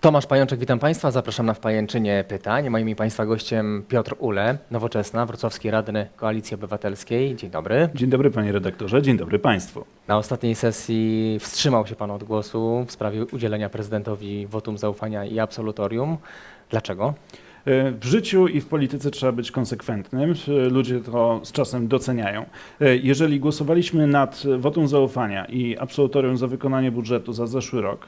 Tomasz Pajączek, witam Państwa. Zapraszam na wpajęczynie pytań. Moim i Państwa gościem Piotr Ule, Nowoczesna, Wrocławski Radny Koalicji Obywatelskiej. Dzień dobry. Dzień dobry panie redaktorze, dzień dobry państwu. Na ostatniej sesji wstrzymał się Pan od głosu w sprawie udzielenia prezydentowi wotum zaufania i absolutorium. Dlaczego? E, W życiu i w polityce trzeba być konsekwentnym. E, Ludzie to z czasem doceniają. E, Jeżeli głosowaliśmy nad wotum zaufania i absolutorium za wykonanie budżetu za zeszły rok,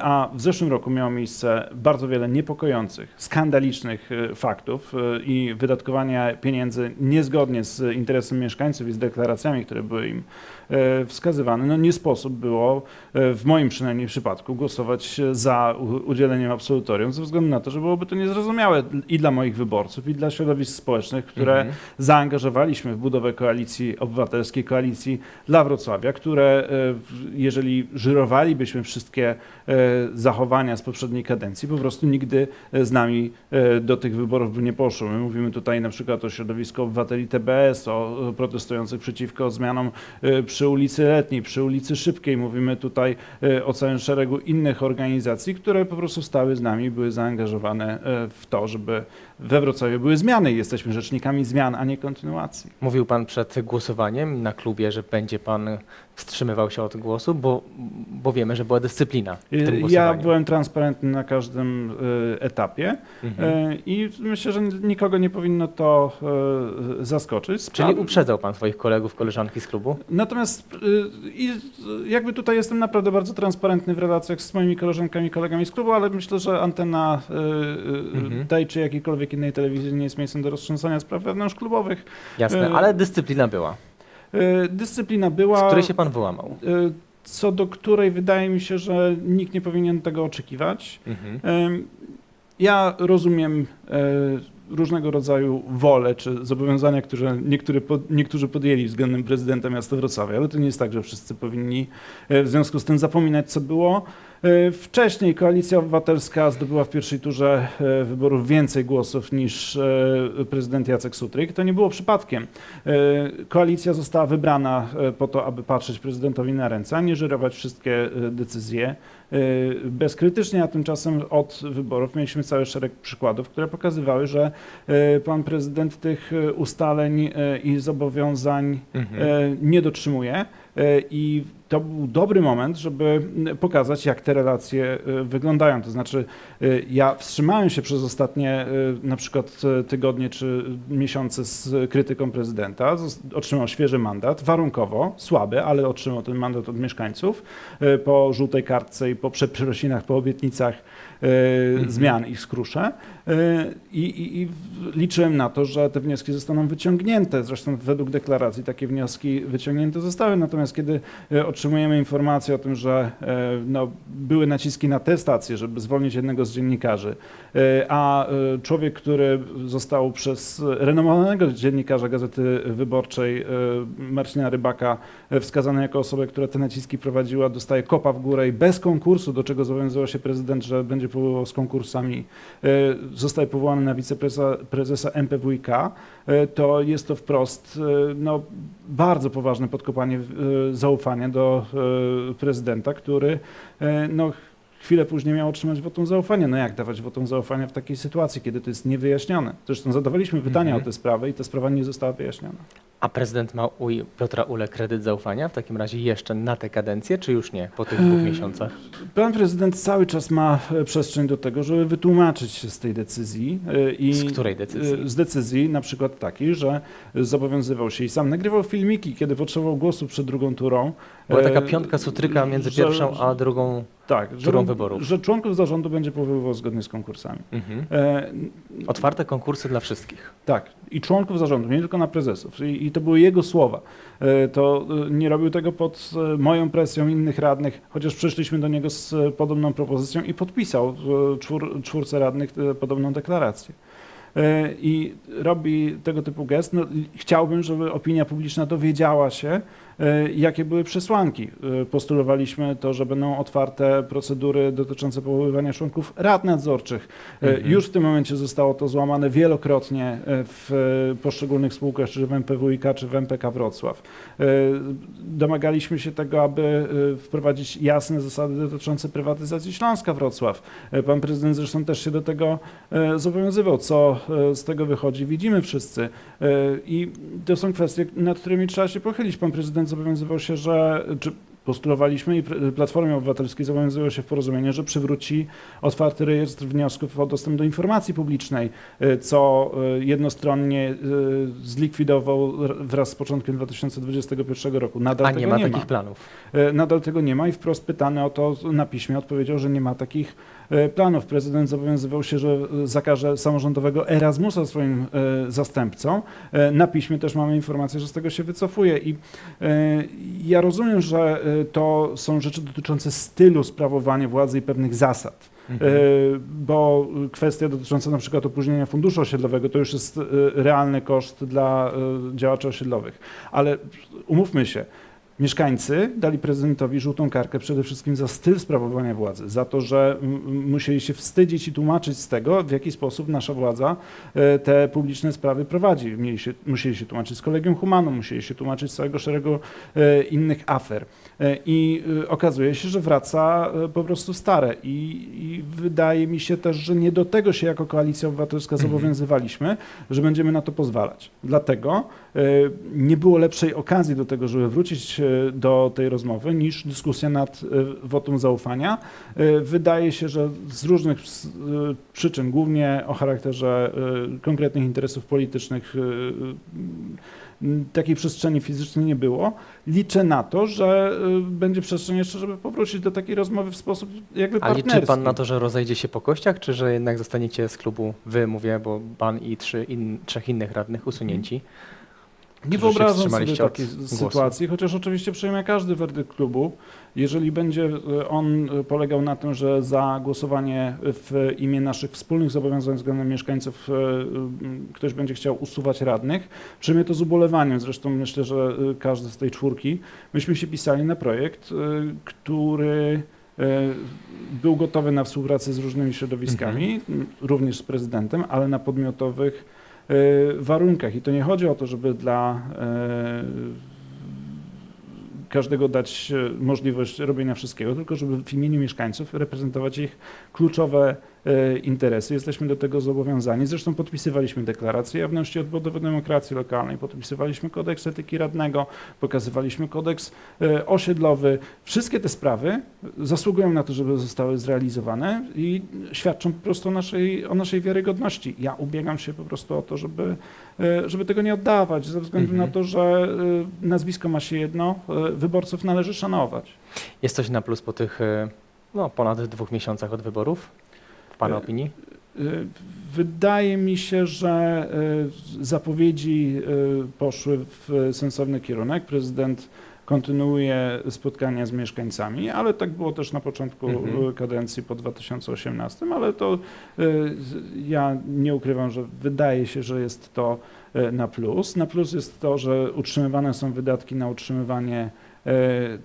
a w zeszłym roku miało miejsce bardzo wiele niepokojących, skandalicznych faktów i wydatkowania pieniędzy niezgodnie z interesem mieszkańców i z deklaracjami, które były im e, wskazywane, no nie sposób było, e, w moim przynajmniej przypadku, głosować za udzieleniem absolutorium, ze względu na to, że byłoby to niezrozumiałe i dla moich wyborców, i dla środowisk społecznych, które Mhm. zaangażowaliśmy w budowę koalicji obywatelskiej, koalicji dla Wrocławia, które e, jeżeli żyrowalibyśmy wszystkie zachowania z poprzedniej kadencji, po prostu nigdy z nami do tych wyborów by nie poszło. My mówimy tutaj na przykład o środowisku obywateli TBS, o protestujących przeciwko zmianom e, przy ulicy Letniej, przy ulicy Szybkiej. Mówimy tutaj e, o całym szeregu innych organizacji, które po prostu stały z nami, były zaangażowane e, w to, żeby we Wrocławiu były zmiany i jesteśmy rzecznikami zmian, a nie kontynuacji. Mówił Pan przed głosowaniem na klubie, że będzie Pan wstrzymywał się od głosu, bo, bo wiemy, że była dyscyplina w tym E, Ja byłem transparentny na każdym e, etapie Mhm. e, i myślę, że nikogo nie powinno to zaskoczyć. Czyli Spraw- uprzedzał Pan swoich kolegów, koleżanki z klubu? Natomiast y, y, jakby tutaj jestem naprawdę bardzo transparentny w relacjach z moimi koleżankami i kolegami z klubu, ale myślę, że antena y, y, Mhm. tej czy jakiejkolwiek innej telewizji nie jest miejscem do roztrząsania spraw wewnątrzklubowych. Jasne, E, ale dyscyplina była, Y, Dyscyplina z była, której się Pan wyłamał. y, co do której wydaje mi się, że nikt nie powinien tego oczekiwać. Mhm. Ja rozumiem e, różnego rodzaju wolę czy zobowiązania, które niektóry niektórzy podjęli względem prezydenta miasta Wrocławia, ale to nie jest tak, że wszyscy powinni e, w związku z tym zapominać, co było. E, Wcześniej Koalicja Obywatelska zdobyła w pierwszej turze e, wyborów więcej głosów niż e, prezydent Jacek Sutryk. To nie było przypadkiem. Koalicja została wybrana po to, aby patrzeć prezydentowi na ręce, a nie żyrować wszystkie decyzje bezkrytycznie, a tymczasem od wyborów mieliśmy cały szereg przykładów, które pokazywały, że pan prezydent tych ustaleń i zobowiązań Mhm. nie dotrzymuje i to był dobry moment, żeby pokazać, jak te relacje e, wyglądają. To znaczy, e, ja wstrzymałem się przez ostatnie e, na przykład e, tygodnie czy miesiące z krytyką prezydenta. Otrzymał świeży mandat, warunkowo, słaby, ale otrzymał ten mandat od mieszkańców e, po żółtej kartce i po przeprosinach, po obietnicach e, Mhm. zmian i skrusze. E, I, i, I liczyłem na to, że te wnioski zostaną wyciągnięte. Zresztą według deklaracji takie wnioski wyciągnięte zostały. Natomiast kiedy e, otrzymujemy informację o tym, że e, no, były naciski na tę stację, żeby zwolnić jednego z dziennikarzy, e, a e, człowiek, który został przez renomowanego dziennikarza Gazety Wyborczej e, Marcina Rybaka e, wskazany jako osobę, która te naciski prowadziła, dostaje kopa w górę i bez konkursu, do czego zobowiązywał się prezydent, że będzie z konkursami, e, zostaje powołany na wiceprezesa prezesa MPWiK, e, to jest to wprost e, no, bardzo poważne podkopanie zaufania do prezydenta, który no, chwilę później miał otrzymać wotum zaufania. No jak dawać wotum zaufania w takiej sytuacji, kiedy to jest niewyjaśnione? Zresztą zadawaliśmy pytania Mhm. o tę sprawę i ta sprawa nie została wyjaśniona. A prezydent ma u Piotra Ule kredyt zaufania w takim razie jeszcze na tę kadencję, czy już nie po tych dwóch miesiącach? Pan prezydent cały czas ma e, przestrzeń do tego, żeby wytłumaczyć się z tej decyzji. e, I Z której decyzji? e, Z decyzji na przykład takiej, że zobowiązywał się i sam nagrywał filmiki, kiedy potrzebował głosu przed drugą turą. Była taka piątka sutryka między że- pierwszą a drugą. Tak, że, wyborów. że członków zarządu będzie powoływał zgodnie z konkursami. Mhm. E, Otwarte konkursy dla wszystkich. Tak, i członków zarządu, nie tylko na prezesów. I, i to były jego słowa. E, To e, nie robił tego pod e, moją presją innych radnych, chociaż przyszliśmy do niego z e, podobną propozycją i podpisał czwór, czwórce radnych podobną deklarację. I robi tego typu gest. No, chciałbym, żeby opinia publiczna dowiedziała się, jakie były przesłanki. E, Postulowaliśmy to, że będą otwarte procedury dotyczące powoływania członków rad nadzorczych. E, Mhm. Już w tym momencie zostało to złamane wielokrotnie e, w e, poszczególnych spółkach, czy w MPWiK, czy w MPK Wrocław. E, Domagaliśmy się tego, aby e, wprowadzić jasne zasady dotyczące prywatyzacji Śląska Wrocław. E, Pan prezydent zresztą też się do tego e, zobowiązywał. Co e, z tego wychodzi, widzimy wszyscy. E, I to są kwestie, nad którymi trzeba się pochylić. Pan prezydent zobowiązywał się, że czy postulowaliśmy i Platformie Obywatelskiej zobowiązywał się w porozumieniu, że przywróci otwarty rejestr wniosków o dostęp do informacji publicznej, e, co e, jednostronnie e, zlikwidował wraz z początkiem 2021 roku. Nadal A tego nie ma nie takich ma. planów. Nadal tego nie ma i wprost pytany o to na piśmie odpowiedział, że nie ma takich planów. Prezydent zobowiązywał się, że e, zakaże samorządowego Erasmusa swoim e, zastępcom. E, Na piśmie też mamy informację, że z tego się wycofuje i e, ja rozumiem, że e, to są rzeczy dotyczące stylu sprawowania władzy i pewnych zasad. Mhm. E, Bo kwestia dotycząca na przykład opóźnienia funduszu osiedlowego to już jest e, realny koszt dla e, działaczy osiedlowych. Ale umówmy się, mieszkańcy dali prezydentowi żółtą kartkę przede wszystkim za styl sprawowania władzy, za to, że musieli się wstydzić i tłumaczyć z tego, w jaki sposób nasza władza e, te publiczne sprawy prowadzi. Mieli się, musieli się tłumaczyć z Kolegium Humanum, musieli się tłumaczyć z całego szeregu e, innych afer. E, I okazuje się, że wraca po prostu stare. I, I wydaje mi się też, że nie do tego się jako Koalicja Obywatelska Mhm. zobowiązywaliśmy, że będziemy na to pozwalać. Dlatego nie było lepszej okazji do tego, żeby wrócić do tej rozmowy niż dyskusja nad e, wotum zaufania. E, Wydaje się, że z różnych e, przyczyn, głównie o charakterze konkretnych interesów politycznych, takiej przestrzeni fizycznej nie było. Liczę na to, że będzie przestrzeń jeszcze, żeby powrócić do takiej rozmowy w sposób jakby A partnerski. liczy pan na to, że rozejdzie się po kościach, czy że jednak zostaniecie z klubu, wy mówię, bo pan i trzy in, trzech innych radnych usunięci? Nie wyobrażam sobie takiej sytuacji, chociaż oczywiście przyjmę każdy werdykt klubu. Jeżeli będzie e, on e, polegał na tym, że za głosowanie w imię naszych wspólnych zobowiązań względem mieszkańców e, ktoś będzie chciał usuwać radnych, przyjmę to z ubolewaniem. Zresztą myślę, że każdy z tej czwórki. Myśmy się pisali na projekt, który był gotowy na współpracę z różnymi środowiskami, m, również z prezydentem, ale na podmiotowych warunkach. I to nie chodzi o to, żeby dla e, każdego dać e, możliwość robienia wszystkiego, tylko żeby w imieniu mieszkańców reprezentować ich kluczowe e, interesy. Jesteśmy do tego zobowiązani. Zresztą podpisywaliśmy deklarację jawności odbudowy demokracji lokalnej, podpisywaliśmy kodeks etyki radnego, pokazywaliśmy kodeks e, osiedlowy. Wszystkie te sprawy zasługują na to, żeby zostały zrealizowane i świadczą po prostu o naszej, o naszej wiarygodności. Ja ubiegam się po prostu o to, żeby, e, żeby tego nie oddawać, ze względu Mhm. na to, że e, nazwisko ma się jedno, e, wyborców należy szanować. Jest coś na plus po tych no, ponad dwóch miesiącach od wyborów, pana E, opinii? Y, Wydaje mi się, że y, zapowiedzi poszły w sensowny kierunek. Prezydent kontynuuje spotkania z mieszkańcami, ale tak było też na początku Mhm. kadencji po 2018, ale to ja nie ukrywam, że wydaje się, że jest to na plus. Na plus jest to, że utrzymywane są wydatki na utrzymywanie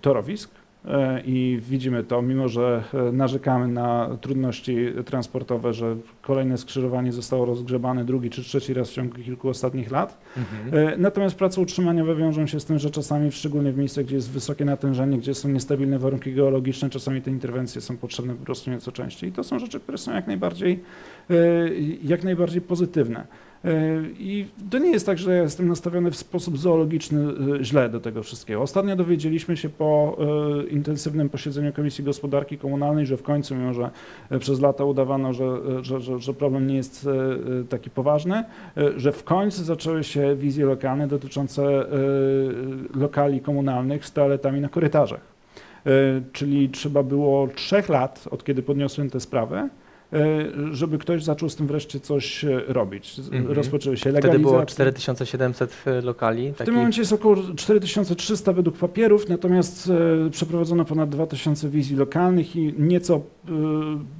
torowisk. E, I widzimy to, mimo że e, narzekamy na trudności transportowe, że kolejne skrzyżowanie zostało rozgrzebane drugi czy trzeci raz w ciągu kilku ostatnich lat. Mhm. E, Natomiast prace utrzymaniowe wiążą się z tym, że czasami, szczególnie w miejscach, gdzie jest wysokie natężenie, gdzie są niestabilne warunki geologiczne, czasami te interwencje są potrzebne po prostu nieco częściej. I to są rzeczy, które są jak najbardziej, jak najbardziej pozytywne. E, I to nie jest tak, że ja jestem nastawiony w sposób zoologiczny e, źle do tego wszystkiego. Ostatnio dowiedzieliśmy się po e, intensywnym posiedzeniu Komisji Gospodarki Komunalnej, że w końcu, mimo że przez lata udawano, że, że, że, że problem nie jest taki poważny, że w końcu zaczęły się wizje lokalne dotyczące lokali komunalnych z toaletami na korytarzach. Czyli trzeba było trzech lat, od kiedy podniosłem tę sprawę, żeby ktoś zaczął z tym wreszcie coś e, robić. Mhm. Rozpoczęły się Wtedy legalizacje. było 4700 lokali. W tym momencie jest około 4300 według papierów, natomiast e, przeprowadzono ponad 2000 wizji lokalnych i nieco e,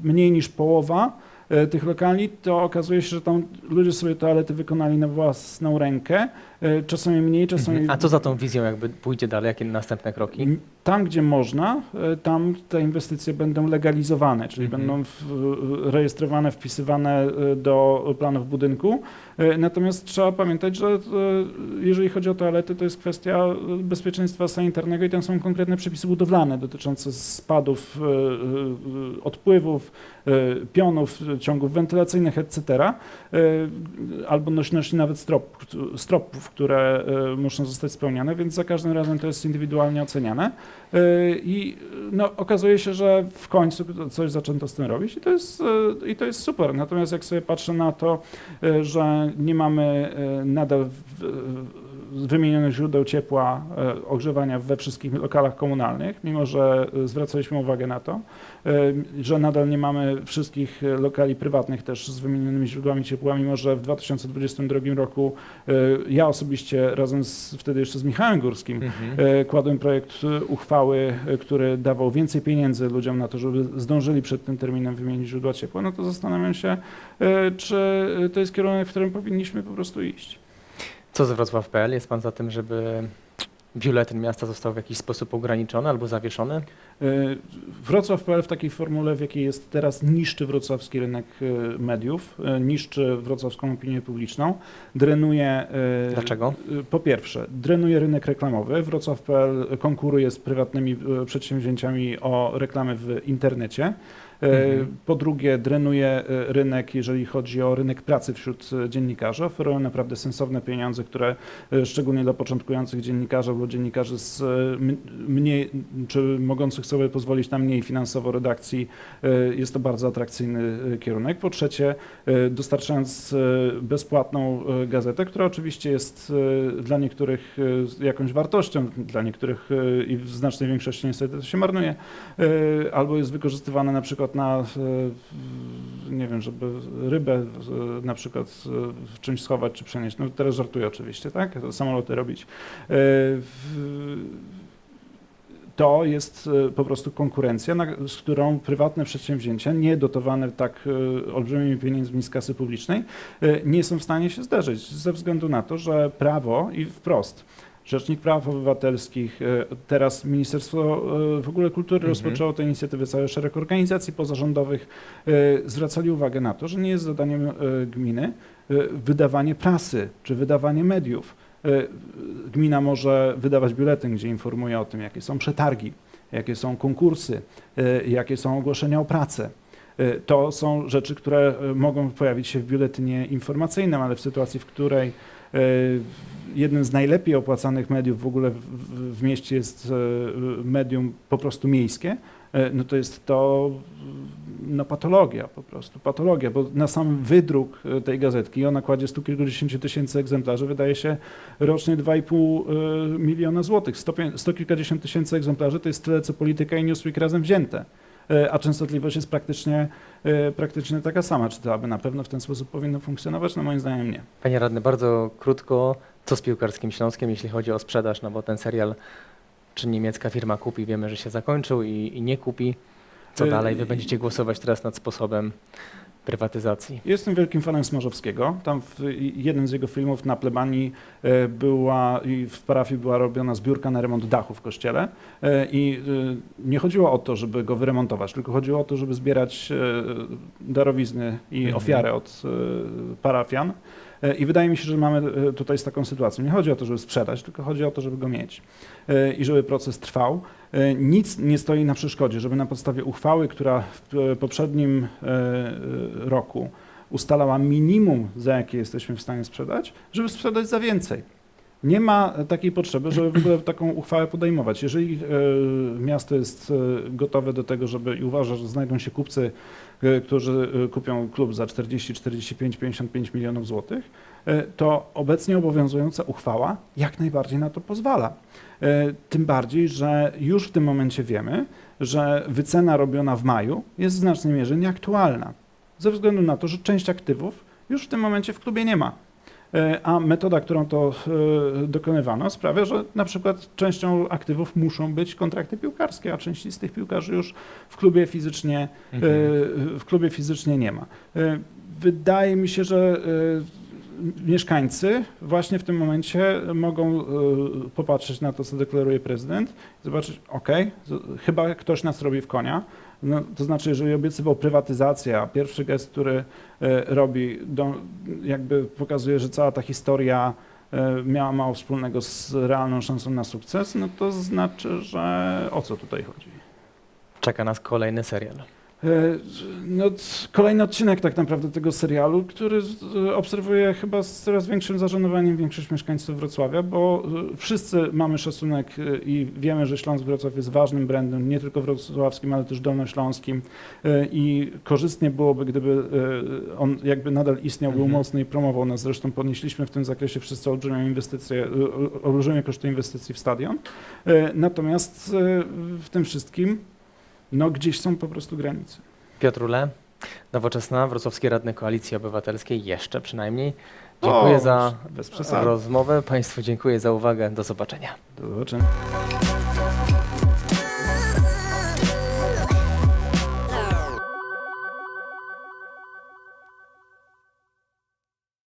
mniej niż połowa e, tych lokali, to okazuje się, że tam ludzie sobie toalety wykonali na własną rękę, e, czasami mniej, czasami... Mhm. A co za tą wizją jakby pójdzie dalej? Jakie następne kroki? Tam, gdzie można, e, tam te inwestycje będą legalizowane, czyli Mhm. będą w, rejestrowane, wpisywane e, do planów budynku. E, Natomiast trzeba pamiętać, że e, jeżeli chodzi o toalety, to jest kwestia e, bezpieczeństwa sanitarnego i tam są konkretne przepisy budowlane dotyczące spadów, e, e, odpływów, e, pionów, ciągów wentylacyjnych, etc. E, Albo nośności nawet strop, stropów, które e, muszą zostać spełnione, więc za każdym razem to jest indywidualnie oceniane. E, I no, okazuje się, że w końcu coś zaczęto z tym robić i to jest, i to jest super. Natomiast jak sobie patrzę na to, że nie mamy nadal w- wymienionych źródeł ciepła, e, ogrzewania we wszystkich lokalach komunalnych, mimo że e, zwracaliśmy uwagę na to, e, że nadal nie mamy wszystkich lokali prywatnych też z wymienionymi źródłami ciepła, mimo że w 2022 roku ja osobiście razem z, wtedy jeszcze z Michałem Górskim Mhm. Kładłem projekt uchwały, który dawał więcej pieniędzy ludziom na to, żeby zdążyli przed tym terminem wymienić źródła ciepła, no to zastanawiam się, czy to jest kierunek, w którym powinniśmy po prostu iść. Co z Wrocław.pl? Jest pan za tym, żeby biuletyn miasta został w jakiś sposób ograniczony albo zawieszony? E, Wrocław.pl w takiej formule, w jakiej jest teraz, niszczy wrocławski rynek e, mediów, e, niszczy wrocławską opinię publiczną, drenuje... Dlaczego? Po pierwsze, drenuje rynek reklamowy. Wrocław.pl konkuruje z prywatnymi przedsięwzięciami o reklamy w internecie. E, Mhm. Po drugie, drenuje e, rynek, jeżeli chodzi o rynek pracy wśród e, dziennikarzy. Oferują naprawdę sensowne pieniądze, które szczególnie dla początkujących dziennikarzy albo dziennikarzy z mniej, czy mogących sobie pozwolić na mniej finansowo redakcji, jest to bardzo atrakcyjny kierunek. Po trzecie, dostarczając bezpłatną gazetę, która oczywiście jest dla niektórych jakąś wartością, dla niektórych i w znacznej większości niestety to się marnuje, albo jest wykorzystywane na przykład na, e, nie wiem, żeby rybę e, na przykład e, w czymś schować czy przenieść. No teraz żartuję oczywiście, tak? Samoloty robić. To jest po prostu konkurencja, z którą prywatne przedsięwzięcia, nie dotowane tak olbrzymimi pieniędzmi z kasy publicznej, nie są w stanie się zderzyć, ze względu na to, że prawo i wprost Rzecznik Praw Obywatelskich, e, teraz Ministerstwo e, w ogóle Kultury Mhm. rozpoczęło tę inicjatywę, cały szereg organizacji pozarządowych e, zwracali uwagę na to, że nie jest zadaniem gminy wydawanie prasy czy wydawanie mediów. Gmina może wydawać biuletyn, gdzie informuje o tym, jakie są przetargi, jakie są konkursy, jakie są ogłoszenia o pracę. To są rzeczy, które mogą pojawić się w biuletynie informacyjnym, ale w sytuacji, w której jednym z najlepiej opłacanych mediów w ogóle w, mieście jest e, medium po prostu miejskie, e, no to jest to no, patologia po prostu, patologia, bo na sam wydruk e, tej gazetki, ona kładzie stu kilkudziesięciu tysięcy egzemplarzy, wydaje się rocznie 2,5 e, miliona złotych. Sto, sto kilkadziesiąt tysięcy egzemplarzy to jest tyle, co Polityka i Newsweek razem wzięte. E, A częstotliwość jest praktycznie, e, praktycznie taka sama. Czy to aby na pewno w ten sposób powinno funkcjonować? No moim zdaniem nie. Panie radny, bardzo krótko, co z piłkarskim Śląskiem, jeśli chodzi o sprzedaż, no bo ten serial, czy niemiecka firma kupi, wiemy, że się zakończył i, i nie kupi. Co Y, dalej? Wy będziecie głosować teraz nad sposobem prywatyzacji. Jestem wielkim fanem Smarzowskiego. Tam w jednym z jego filmów na plebanii e, była i w parafii była robiona zbiórka na remont dachu w kościele E, i e, nie chodziło o to, żeby go wyremontować, tylko chodziło o to, żeby zbierać darowizny i Mhm. ofiary od parafian. E, I wydaje mi się, że mamy e, tutaj z taką sytuacją. Nie chodzi o to, żeby sprzedać, tylko chodzi o to, żeby go mieć e, i żeby proces trwał. Nic nie stoi na przeszkodzie, żeby na podstawie uchwały, która w poprzednim roku ustalała minimum, za jakie jesteśmy w stanie sprzedać, żeby sprzedać za więcej. Nie ma takiej potrzeby, żeby w ogóle taką uchwałę podejmować. Jeżeli e, miasto jest e, gotowe do tego, żeby i uważa, że znajdą się kupcy, e, którzy kupią klub za 40, 45, 55 milionów złotych, to obecnie obowiązująca uchwała jak najbardziej na to pozwala. Tym bardziej, że już w tym momencie wiemy, że wycena robiona w maju jest w znacznej mierze nieaktualna. Ze względu na to, że część aktywów już w tym momencie w klubie nie ma. E, a metoda, którą to e, dokonywano sprawia, że na przykład częścią aktywów muszą być kontrakty piłkarskie, a części z tych piłkarzy już w klubie fizycznie, e, Mhm. w klubie fizycznie nie ma. Wydaje mi się, że mieszkańcy właśnie w tym momencie mogą popatrzeć na to, co deklaruje prezydent i zobaczyć, ok, chyba ktoś nas robi w konia. No, to znaczy, jeżeli obiecywał prywatyzację, a pierwszy gest, który e, robi, do, jakby pokazuje, że cała ta historia e, miała mało wspólnego z realną szansą na sukces, no to znaczy, że o co tutaj chodzi? Czeka nas kolejny serial. E, No, kolejny odcinek tak naprawdę tego serialu, który z- obserwuję chyba z coraz większym zażenowaniem większość mieszkańców Wrocławia, bo e, wszyscy mamy szacunek e, i wiemy, że Śląsk Wrocław jest ważnym brandem, nie tylko wrocławskim, ale też dolnośląskim E, i korzystnie byłoby, gdyby e, on jakby nadal istniał, był Mhm. mocny i promował nas. Zresztą podnieśliśmy w tym zakresie wszyscy olbrzymią inwestycje, e, olbrzymie koszty inwestycji w stadion. E, Natomiast e, w tym wszystkim no gdzieś są po prostu granice. Piotrule, nowoczesna, wrocławski radny Koalicji Obywatelskiej, jeszcze przynajmniej. Dziękuję O, za bez przesady. rozmowę. Państwu dziękuję za uwagę. Do zobaczenia. Do zobaczenia.